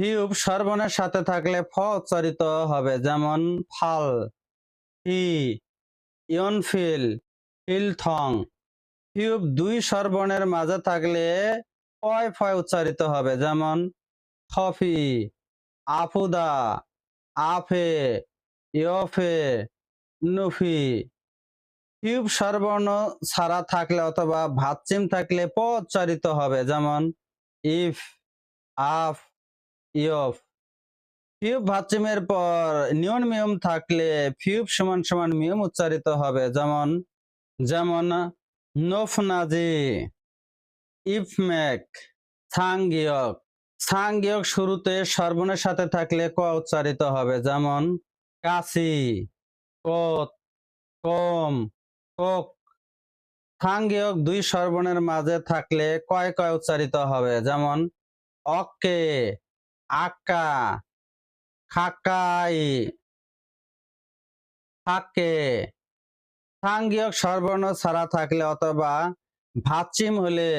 Tube স্বরবর্ণের সাথে থাকলে ফ উচ্চারিত হবে, যেমন ফাল, টি ইয়নফিল ফিলথং টিউব দুই স্বরবর্ণের মাঝে থাকলে ফয় ফয় উচ্চারিত হবে, যেমন খফি আফুদা, আফে, ইয়ফে, নুফি। টিউব স্বরবর্ণ ছাড়া থাকলে অথবা ভাতচিম থাকলে প উচ্চারিত হবে, যেমন ইফ, আফ ফিউব পর নিয়ন মিয়ম থাকলে ফিউব সমান সমান মিয়ম উচ্চারিত হবে। যেমন যেমন ইফমেক সাংগিয়ক সাংগিয়ক শুরুতে সর্বনের সাথে থাকলে ক উচ্চারিত হবে? যেমন, কাশি, কত, কম, কক। সাংগিয়ক দুই সর্বনের মাঝে থাকলে কয় কয় উচ্চারিত হবে? যেমন, অক্কে আক্কা খাকাই, থাকে। সাংগিয়ক সর্বর্ণ ছাড়া থাকলে অথবা ভাচিম হলে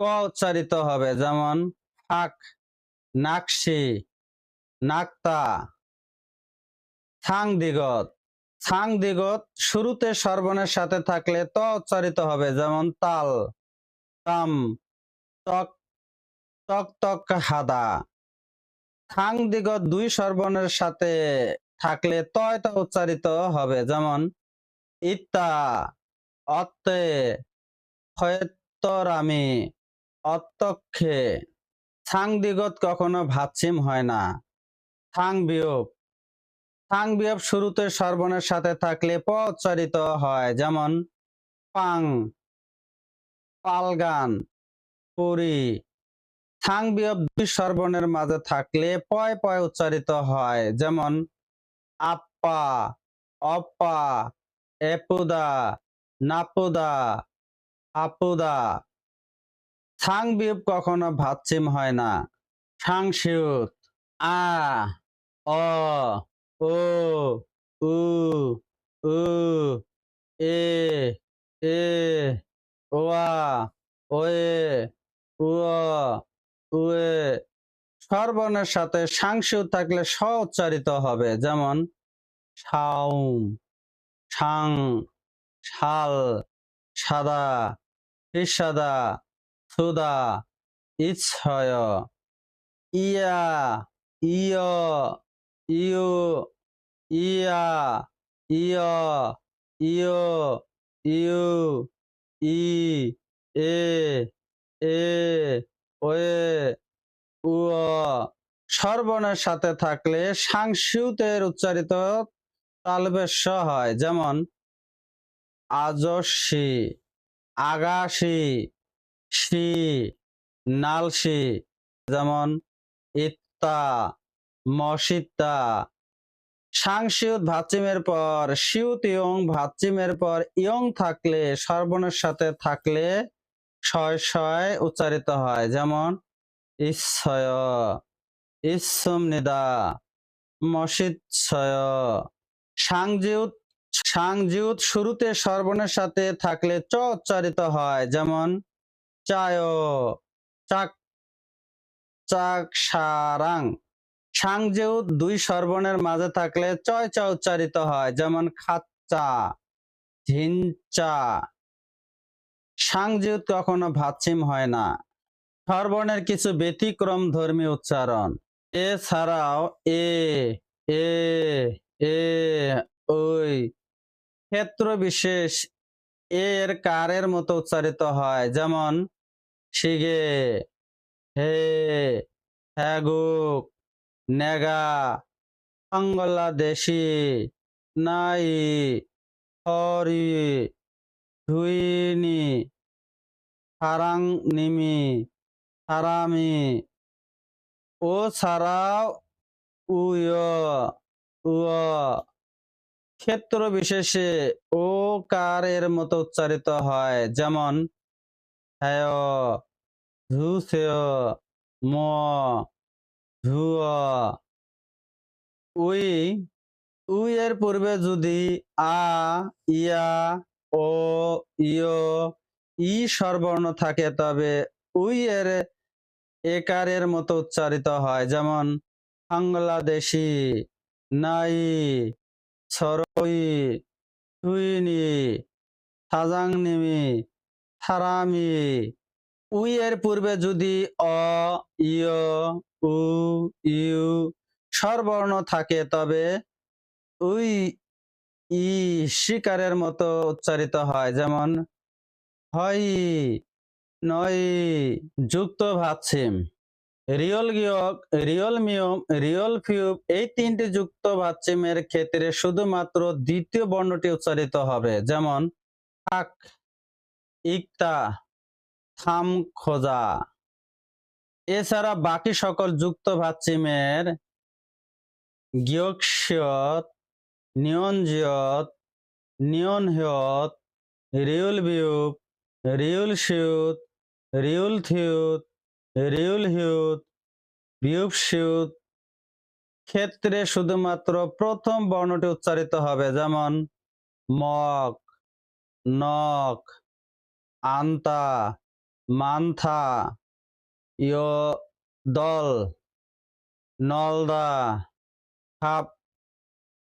ক উচ্চারিত হবে? যেমন, ফাক, নাকশি, নাক্তা ছাং দিগত ছাং দিগত শুরুতে সর্বনের সাথে থাকলে ত উচ্চারিত হবে? যেমন, তাল, তাম, তক তক তক হাদা থাং দিগত দুই সর্বনের সাথে থাকলে তয় উচ্চারিত হবে, যেমন, ইত্তা, অত্তে ক্ষয়ত্তরামি অত্যক্ষে থাং দিগত কখনো ভাচ্ছিম হয় না। থাং বিয়োগ থাং বিয়োগ শুরুতে সর্বনের সাথে থাকলে প উচ্চারিত হয়, যেমন, পাং, পালগান, পুরি। থাং বিয়োগ দুই মাঝে থাকলে পয় পয় উচ্চারিত হয়। যেমন আপ্পা অপ্পা এপুদা, নাপুদা, আপুদা। থাং বিয়োগ কখনো ভাচ্ছিম হয় না। সাংসিউত আ, অ, ও, উ উ, এ এ, ওয়া, ওয়ে, উয়ে। স্বরবর্ণের সাথে সাংসু থাকলে স উচ্চারিত হবে, যেমন সাং, শাল, সাদা ফিসাদা সুদা, ইচ্ছয়, ইয়া, ইয়, ইউ, ইয়া, ইয় ইয়, you, E, A A, way সর্বনের সাথে থাকলে সাংস্যুতের উচ্চারিত তালবেশ হয়। যেমন, আজস্বী, আগাসী শি নালসি। যেমন, ইত্তা, মসিত্তা। সাংশিউত ভাচিমের পর শিউত ইয়ং ভাচিমের পর ইয়ং থাকলে সর্বনের সাথে থাকলে শয় শয় উচ্চারিত হয়। যেমন ঈশ্বয় ইসম নিদা মসিৎসয় সাংজিউত সাংজিউত শুরুতে সর্বনের সাথে থাকলে চ উচ্চারিত হয়, যেমন চায়, চাক চাক সারাং। সাংজেউত দুই সর্বনের মাঝে থাকলে চয় চ উচ্চারিত হয়, যেমন খাচ্চা ঝিনচা সাংজেউত কখনো ভাচ্ছিম হয় না। সর্বর্ণের কিছু ব্যতিক্রম ধর্মী উচ্চারণ। এছাড়াও এ এ এ ওই ক্ষেত্র বিশেষ এর কারের মতো উচ্চারিত হয়, যেমন শিগে হে হ্যাগুক নেগা বাংলাদেশি, নাই, হরি, ধুইনি হারাং নিমি হারামি ও ছাড়াও ক্ষেত্র বিশেষে ও কারের মতো উচ্চারিত হয়, যেমন উই উই এর পূর্বে যদি আ, ইয়া, ও, ইয়, ই স্বরবর্ণ থাকে, তবে উই এর একারের মতো উচ্চারিত হয়। যেমন, বাংলাদেশি নাই, সরই তুইনি সাজাংনিমি থারামি উই এর পূর্বে যদি অ, ইয়, উ, ইউ স্বরবর্ণ থাকে, তবে উই, ই শিকারের মতো উচ্চারিত হয়। যেমন হয় নয়, যুক্ত ভাবছিম রিয়ল গিয়ক রিয়ল মিয়ম রিয়ল ফিউব এই তিনটি যুক্ত ভাচ্ছিমের ক্ষেত্রে শুধুমাত্র দ্বিতীয় বর্ণটি উচ্চারিত হবে। যেমন থাক ইকতা, থাম, খোঁজা। এছাড়া বাকি সকল যুক্ত ভাচ্ছিমের গিয়কশিয়ত নিয়নজিয়ত নিয়ন হিয়ত রিউল বিউব রিউল শিউত রিউল থিউত, রিউল হিউত বিউব শিউত। ক্ষেত্রে শুধুমাত্র প্রথম বর্ণটি উচ্চারিত হবে, যেমন মক, নক, আন্তা, মান্থা, ইয়, দল, নলদা, খাপ।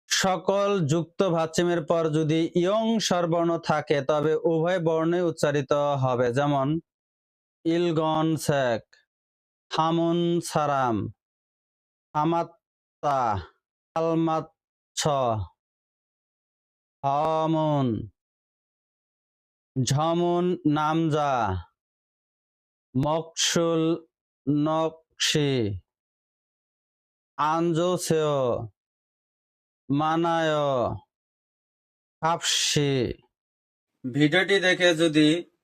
সকল যুক্ত ভাচ্ছিমের পর যদি ইয়ং স্বরবর্ণ থাকে, তবে উভয় বর্ণই উচ্চারিত হবে, যেমন ইলগন শেখ, হামুন সারাম আমাত্তা আলমাচ্ছ হমুন, ঝমুন নামজা, মকসুল নকশি আঞ্জোসেয় মানায় হাফসি ভিডিওটি দেখে যদি